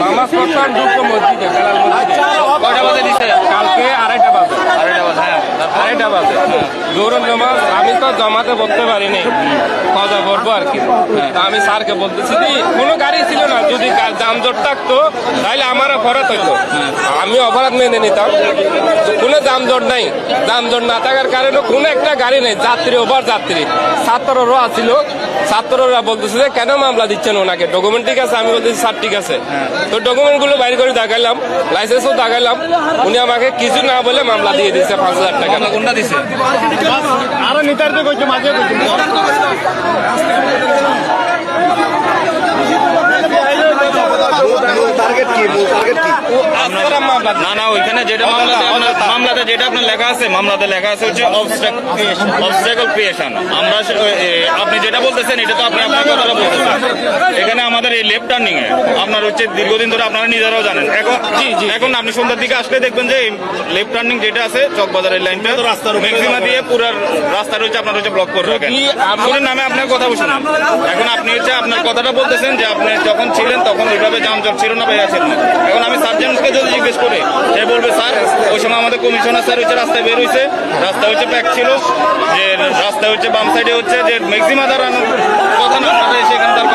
নামাজ পড়তাম ঢুকতো মসজিদে বেলাল মসজিদে। বাজে দিছে কালকে আড়াইটা বাজে আড়াইটা বাজে হ্যাঁ তারপর? আড়াইটা বাজে জোরন জমা আমি তো জমাতে বলতে পারিনি। কজা পড়ব আর কি। তা আমি স্যারকে বলতেছি কি কোনো গাড়ি ছিল না যদি যানজট থাকতো তাহলে আমার অপরাধ হইতো। আমি অপরাধ মেনে নিতাম। কোনো যানজট নাই। যানজট না থাকার কারণে কোনো একটা গাড়ি নেই যাত্রী ওভার যাত্রী। ছাত্ররা আছিল। ছাত্ররা বলতেছে যে কেন মামলা দিচ্ছেন ওনাকে? ডকুমেন্ট ঠিক আছে? আমি বলতেছি স্যার ঠিক আছে। তো ডকুমেন্টগুলো বাইর করে দেখাইলাম লাইসেন্সও দেখাইলাম। উনি আমাকে কিছু না বলে মামলা দিয়ে দিয়েছে পাঁচ হাজার টাকা। কোনটা দিছে? আরও নিতার্থ করছে মাঝে টার্গেট কি মূল টার্গেট কি আপনারা মামলা না না ওইখানে যেটা মামলাতে আপনার মামলাতে যেটা আপনার লেখা আছে মামলাতে লেখা আছে হচ্ছে অবস্ট্রাকল ক্রিয়েশন আমরা যেটা বলতেছেন এটা তো আপনি আপনার কথাটা বলতেছেন। এখানে আমাদের এই লেফট টার্নিং এ আপনার হচ্ছে দীর্ঘদিন ধরে আপনারা নিজেরাও জানেন। এখন এখন আপনি সন্ধ্যার দিকে আসলে দেখবেন যে লেফট টার্নিং যেটা আছে চকবাজারের লাইনটা ম্যাক্সিমা দিয়ে পুরো রাস্তা রয়েছে আপনার হচ্ছে ব্লক করে রাখেন। শুনুন আমি আপনার কথা শুনুন এখন আপনি হচ্ছে আপনার কথাটা বলতেছেন যে আপনি যখন ছিলেন তখন ওইভাবে যানজট ছিল না বেড়ে ছিল না। এখন আমি সার্জেন্টকে যদি জিজ্ঞেস করি সে বলবে স্যার ওই সময় আমাদের কমিশনার স্যার হচ্ছে রাস্তায় বের হয়েছে রাস্তা হচ্ছে প্যাক ছিল। যে রাস্তা হচ্ছে বাম সাইডে হচ্ছে যে ম্যাক্সিমা দাঁড়ানোর কথা না এখানে দাঁড়